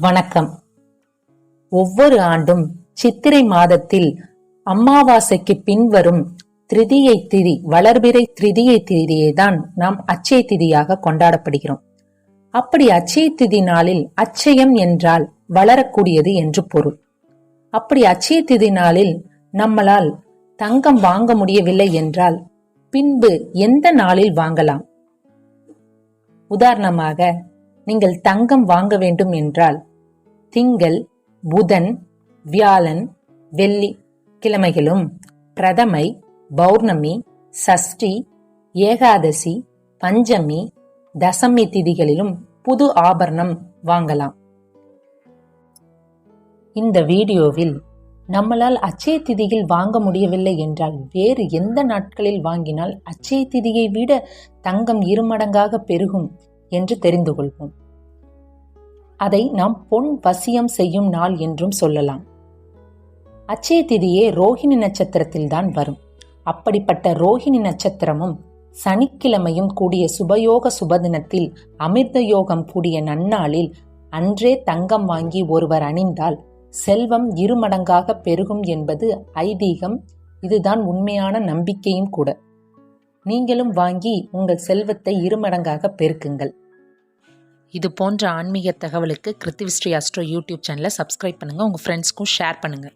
வணக்கம். ஒவ்வொரு ஆண்டும் சித்திரை மாதத்தில் அமாவாசைக்கு பின்வரும் திருதியை திதி வளர்பிறை திருதியை திதியை தான் நாம் அச்சய திதியாக கொண்டாடப்படுகிறோம். அப்படி அச்சய திதி நாளில் அச்சயம் என்றால் வளரக்கூடியது என்று பொருள். அப்படி அச்சய திதி நாளில் நம்மளால் தங்கம் வாங்க முடியவில்லை என்றால் பின்பு எந்த நாளில் வாங்கலாம்? உதாரணமாக நீங்கள் தங்கம் வாங்க வேண்டும் என்றால் திங்கள் புதன் வியாழன் வெள்ளி கிழமைகளும் பிரதமை பௌர்ணமி சஷ்டி ஏகாதசி பஞ்சமி தசமி திதிகளிலும் புது ஆபரணம் வாங்கலாம். இந்த வீடியோவில் நம்மளால் அச்சய திதியில் வாங்க முடியவில்லை என்றால் வேறு எந்த நாட்களில் வாங்கினால் அச்சய திதியை விட தங்கம் இருமடங்காக பெருகும் என்று தெரிந்து கொள்வோம். அதை நாம் பொன் வசியம் செய்யும் நாள் என்றும் சொல்லலாம். அச்சய திதியே ரோஹிணி நட்சத்திரத்தில்தான் வரும். அப்படிப்பட்ட ரோஹிணி நட்சத்திரமும் சனிக்கிழமையும் கூடிய சுபயோக சுபதினத்தில் அமிர்த யோகம் கூடிய நன்னாளில் அன்றே தங்கம் வாங்கி ஒருவர் அணிந்தால் செல்வம் இருமடங்காக பெருகும் என்பது ஐதீகம். இதுதான் உண்மையான நம்பிக்கையும் கூட. நீங்களும் வாங்கி உங்கள் செல்வத்தை இருமடங்காக பெருக்குங்கள். இது போன்ற ஆன்மீக தகவலுக்கு கிருத்திவிஸ்ரீ அஸ்ட்ரோ யூடியூப் சேனலை சப்ஸ்கிரைப் பண்ணுங்கள் உங்கள் ஃப்ரெண்ட்ஸ்க்கும் ஷேர் பண்ணுங்கள்